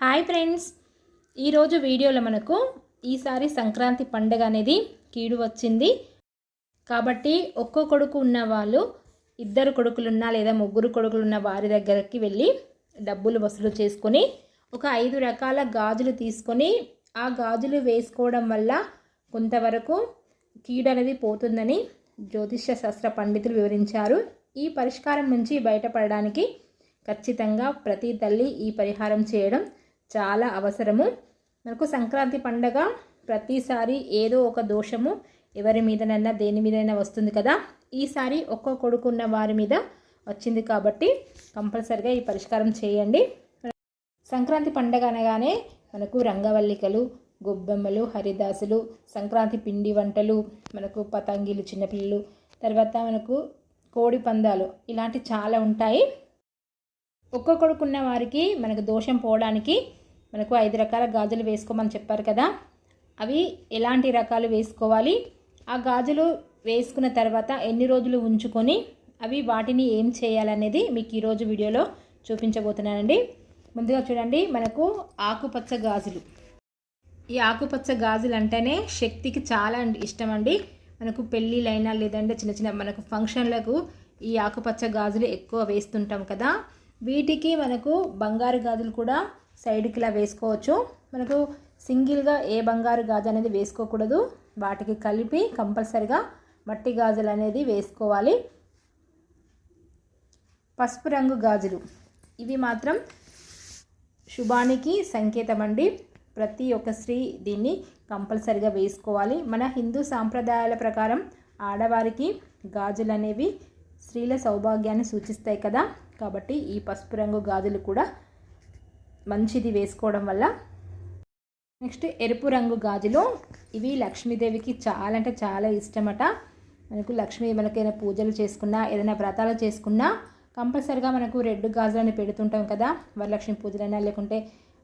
Hi friends. ఈరోజు వీడియోలో మనకు ఈసారి సంక్రాంతి పండగ అనేది కీడు వచ్చింది. కాబట్టి ఒక్కో కొడుకు ఉన్న వాళ్ళు ఇద్దరు కొడుకులున్నా లేదా ముగ్గురు కొడుకులున్న వారి దగ్గరికి వెళ్ళి డబ్బులు వసూలు చేసుకొని ఒక ఐదు రకాల గాజులు తీసుకొని ఆ గాజులు వేసుకోవడం వల్ల కొంతవరకు కీడు అనేది పోతుందని జ్యోతిష్య శాస్త్ర పండితులు వివరించారు. ఈ పరిష్కారం నుంచి బయటపడడానికి ఖచ్చితంగా ప్రతి తల్లి ఈ పరిహారం చేయడం చాలా అవసరము. మనకు సంక్రాంతి పండగ ప్రతిసారి ఏదో ఒక దోషము ఎవరి మీదనైనా దేని మీదైనా వస్తుంది కదా. ఈసారి ఒక్క కొడుకున్న వారి మీద వచ్చింది కాబట్టి కంపల్సరిగా ఈ పరిష్కారం చేయండి. సంక్రాంతి పండగ అనగానే మనకు రంగవల్లికలు గొబ్బెమ్మలు హరిదాసులు సంక్రాంతి పిండి వంటలు మనకు పతంగిలు చిన్నపిల్లలు తర్వాత మనకు కోడి పందాలు ఇలాంటి చాలా ఉంటాయి. ఒక్కొక్కడుకున్న వారికి మనకు దోషం పోవడానికి మనకు ఐదు రకాల గాజులు వేసుకోమని చెప్పారు కదా. అవి ఎలాంటి రకాలు వేసుకోవాలి? ఆ గాజులు వేసుకున్న తర్వాత ఎన్ని రోజులు ఉంచుకొని అవి వాటిని ఏం చేయాలనేది మీకు ఈరోజు వీడియోలో చూపించబోతున్నానండి. ముందుగా చూడండి మనకు ఆకుపచ్చ గాజులు. ఈ ఆకుపచ్చ గాజులు అంటేనే శక్తికి చాలా ఇష్టం అండి మనకు పెళ్ళిళ్ళైనా లేదంటే చిన్న చిన్న మనకు ఫంక్షన్లకు ఈ ఆకుపచ్చ గాజులు ఎక్కువ వేస్తుంటాం కదా. వీటికి మనకు బంగారు గాజులు కూడా సైడ్కి ఇలా వేసుకోవచ్చు. మనకు సింగిల్గా ఏ బంగారు గాజు అనేది వేసుకోకూడదు. వాటికి కలిపి కంపల్సరిగా మట్టి గాజులు అనేది వేసుకోవాలి. పసుపు రంగు గాజులు. ఇవి మాత్రం శుభానికి సంకేతం అండి. ప్రతి ఒక్క స్త్రీ దీన్ని కంపల్సరిగా వేసుకోవాలి. మన హిందూ సాంప్రదాయాల ప్రకారం ఆడవారికి గాజులు అనేవి స్త్రీల సౌభాగ్యాన్ని సూచిస్తాయి కదా. కాబట్టి ఈ పసుపు రంగు గాజులు కూడా మంచిది వేసుకోవడం వల్ల నెక్స్ట్ ఎరుపు రంగు గాజులు ఇవి లక్ష్మీదేవికి చాలా అంటే చాలా ఇష్టమట. మనకు లక్ష్మీ మనకైనా పూజలు చేసుకున్నా ఏదైనా వ్రతాలు చేసుకున్నా కంపల్సరిగా మనకు రెడ్ గాజులని పెడుతుంటాం కదా. వరలక్ష్మి పూజలైనా లేకుంటే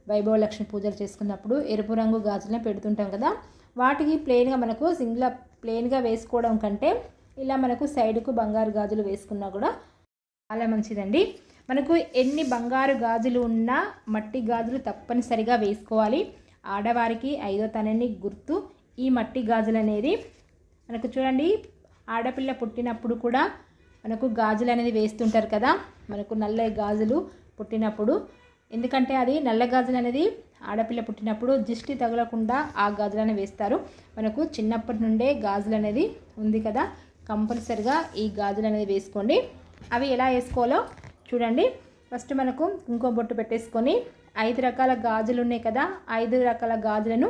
వైభవ లక్ష్మి పూజలు చేసుకున్నప్పుడు ఎరుపు రంగు గాజులను పెడుతుంటాం కదా. వాటికి ప్లెయిన్గా మనకు సింగిల్ ప్లెయిన్గా వేసుకోవడం కంటే ఇలా మనకు సైడ్కు బంగారు గాజులు వేసుకున్నా కూడా చాలా మంచిదండి. మనకు ఎన్ని బంగారు గాజులు ఉన్నా మట్టి గాజులు తప్పనిసరిగా వేసుకోవాలి. ఆడవారికి ఐదో తనని గుర్తు ఈ మట్టి గాజులు అనేది మనకు చూడండి ఆడపిల్ల పుట్టినప్పుడు కూడా మనకు గాజులు అనేది వేస్తుంటారు కదా మనకు నల్ల గాజులు పుట్టినప్పుడు. ఎందుకంటే అది నల్ల గాజులు అనేది ఆడపిల్ల పుట్టినప్పుడు దిష్టి తగలకుండా ఆ గాజులను వేస్తారు. మనకు చిన్నప్పటి నుండే గాజులు అనేది ఉంది కదా కంపల్సరిగా ఈ గాజులు అనేది వేసుకోండి. అవి ఎలా వేసుకోవాలో చూడండి. ఫస్ట్ మనకు కుంకుమ బొట్టు పెట్టేసుకొని ఐదు రకాల గాజులు ఉన్నాయి కదా ఐదు రకాల గాజులను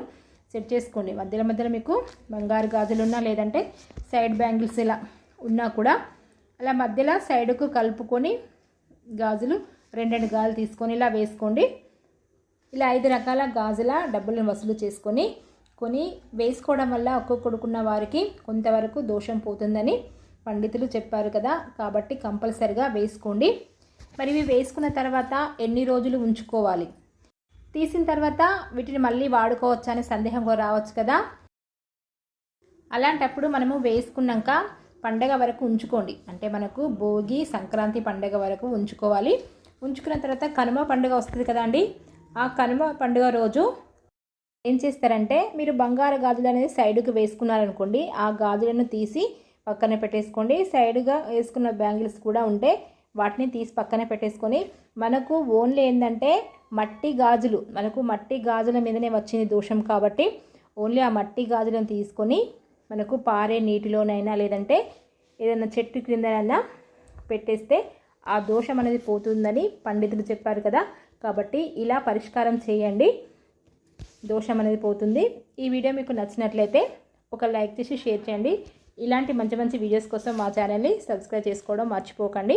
సెట్ చేసుకోండి. మధ్యలో మధ్యలో మీకు బంగారు గాజులు ఉన్నా లేదంటే సైడ్ బ్యాంగిల్స్ ఇలా ఉన్నా కూడా అలా మధ్యలో సైడ్కు కలుపుకొని గాజులు రెండు రెండు గాజులు తీసుకొని ఇలా వేసుకోండి. ఇలా ఐదు రకాల గాజుల డబ్బులను వసూలు చేసుకొని కొని వేసుకోవడం వల్ల ఒక్కొక్కడుకున్న వారికి కొంతవరకు దోషం పోతుందని పండితులు చెప్పారు కదా. కాబట్టి కంపల్సరిగా వేసుకోండి. మరి ఇవి వేసుకున్న తర్వాత ఎన్ని రోజులు ఉంచుకోవాలి? తీసిన తర్వాత వీటిని మళ్ళీ వాడుకోవచ్చు అనే సందేహం కూడా రావచ్చు కదా? అలాంటప్పుడు మనము వేసుకున్నాక పండగ వరకు ఉంచుకోండి. అంటే మనకు భోగి సంక్రాంతి పండగ వరకు ఉంచుకోవాలి. ఉంచుకున్న తర్వాత కనుమ పండుగ వస్తుంది కదా అండి? ఆ కనుమ పండుగ రోజు ఏం చేస్తారంటే మీరు బంగారు గాజులు అనేది సైడ్కి వేసుకున్నారనుకోండి ఆ గాజులను తీసి పక్కన పెట్టేసుకోండి. సైడ్గా వేసుకున్న బ్యాంగిల్స్ కూడా ఉంటే వాటిని తీసి పక్కన పెట్టేసుకొని మనకు ఓన్లీ ఏంటంటే మట్టి గాజులు మనకు మట్టి గాజుల మీదనే వచ్చింది దోషం కాబట్టి ఓన్లీ ఆ మట్టి గాజులను తీసుకొని మనకు పారే నీటిలోనైనా లేదంటే ఏదైనా చెట్టు క్రిందనైనా పెట్టేస్తే ఆ దోషం అనేది పోతుందని పండితులు చెప్పారు కదా. కాబట్టి ఇలా పరిష్కారం చేయండి. దోషం అనేది పోతుంది. ఈ వీడియో మీకు నచ్చినట్లయితే ఒక లైక్ చేసి షేర్ చేయండి. ఇలాంటి మంచి మంచి వీడియోస్ కోసం మా ఛానల్ని సబ్స్క్రైబ్ చేసుకోవడం మర్చిపోకండి.